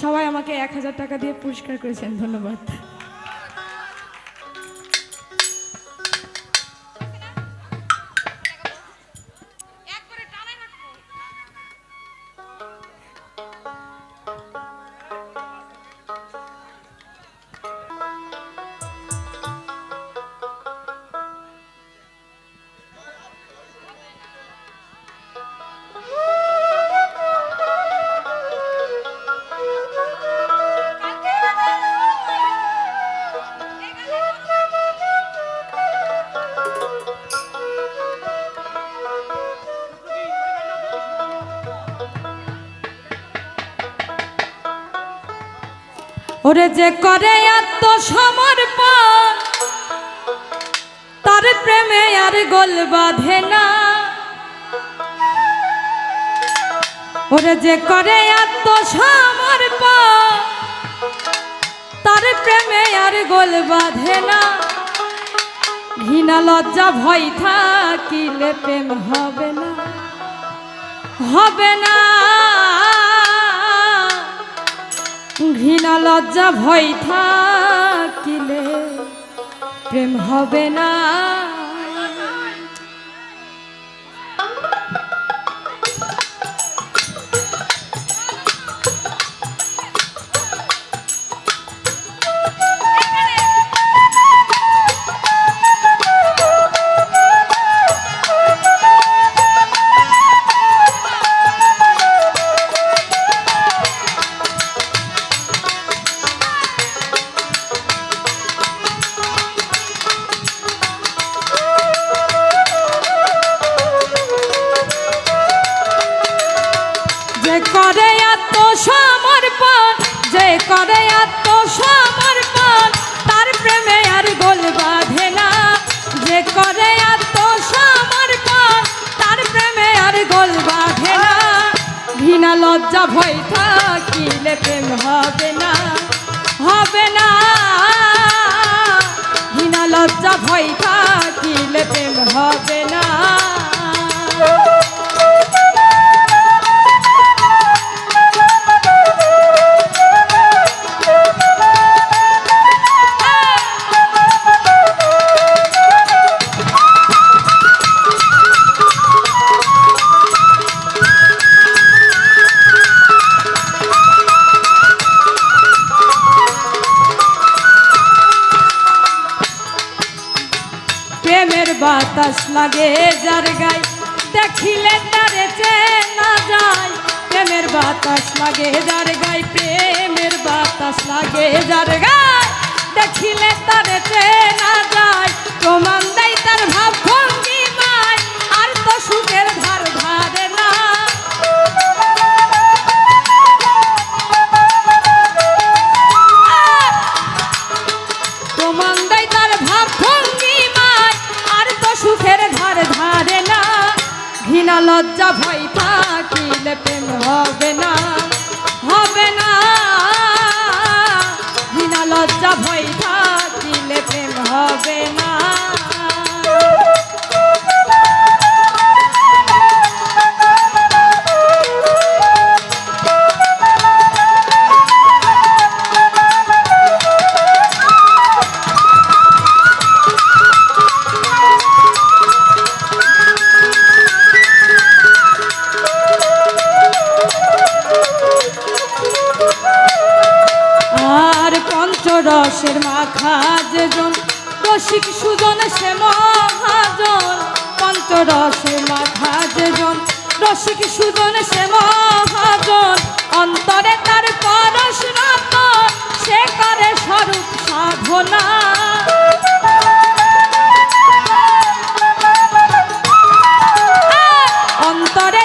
সবাই আমাকে এক হাজার টাকা দিয়ে পুরস্কার করেছেন ধন্যবাদ। ওরে যে করে আত্মসমর্পণ তার প্রেমে আর গোল বাঁধে না। ওরে যে করে আত্মসমর্পণ তার প্রেমে আর গোল বাঁধে না। ঘৃণা, লজ্জা, ভয় থাকিলে প্রেম হবে না হবে না। ঘৃণা লজ্জা ভয় থাকিলে প্রেম হবে না। করে আত্মসমর্পণ, যে করে আত্মসমর্পণ, তার প্রেমে আর গোল বাঁধে না। যে করে আত্মসমর্পণ, তার প্রেমে আর গোল বাঁধে না। ঘৃণা লজ্জা ভয় থাকিলে প্রেম হবে না হবে না। ঘৃণা লজ্জা ভয় থাকিলে প্রেম হবে না। বাতাস লাগে যার গায়। দেখিলে তারে চেনা যায়। প্রেমের বাতাস লাগে যার গায়, প্রেমের বাতাস লাগে যার গায়। দেখিলে তারে চেনা যায়। প্রমাণ দেয় তার ভাব ভঙ্গি। প্রেম হবে যেজন রসিক সুজন সে মহাজন পঞ্চরসের মাখা রসিক সুজন সে মহাজন, অন্তরে তার পরশ সে করে স্বরূপ সাধনা। অন্তরে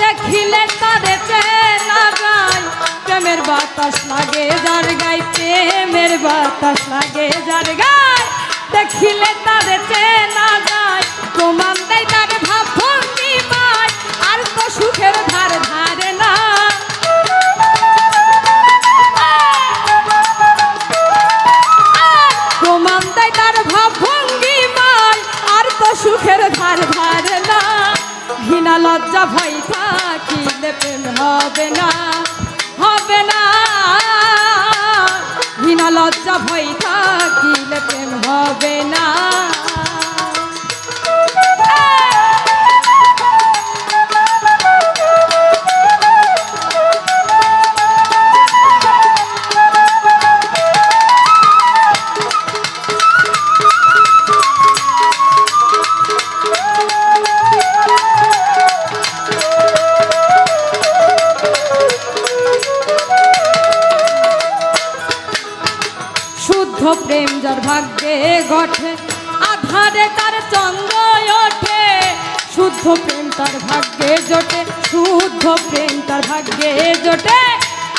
দেখিলে তারে চেনা যায় প্রেমের বাতাস লাগে যার গাই প্রেমের বাতাস লাগে যার গাই দেখিলে তারে চেনা যায় প্রমাণ দেয় তার ভাব লজ্জা ভয় থাকিলে হবে না হবে না। ঘৃণা লজ্জা থাকিলে প্রেম হবে না। ভাগ্যে গঠে আধারে তার চন্দ্র ওঠে। শুদ্ধ প্রেম তার ভাগ্যে জোটে, শুদ্ধ প্রেম তার ভাগ্যে জোটে।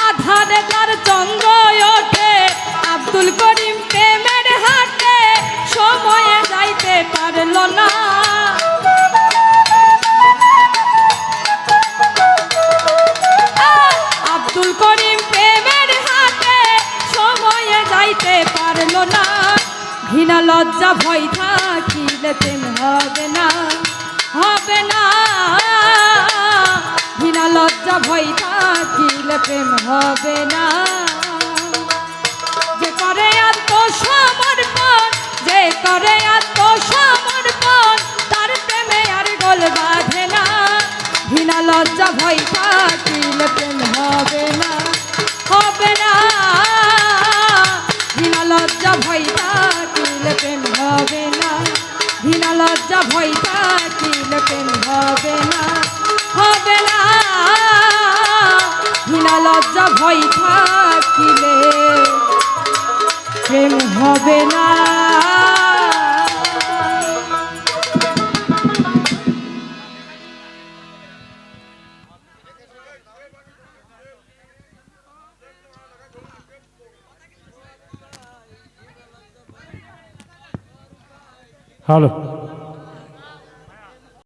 আধারে তার চন্দ্র ওঠে, আব্দুল করিম প্রেমের হাতে। সময়ে যাইতে পারল না। ভয় থাকিলে প্রেম হবে না। যে করে আত্মসমর্পণ, যে করে আত্মসমর্পণ, তার প্রেমে আর গোল বাঁধে না। ঘৃণা লজ্জা ভয় থাকিলে প্রেম হবে না। হবে না। ঘৃণা লজ্জা ভয় থাকিলে প্রেম হবে না। ঘৃণা লজ্জা ভয় থাকিলে প্রেম ভয় থাকিলে প্রেম হবে না। হ্যালো।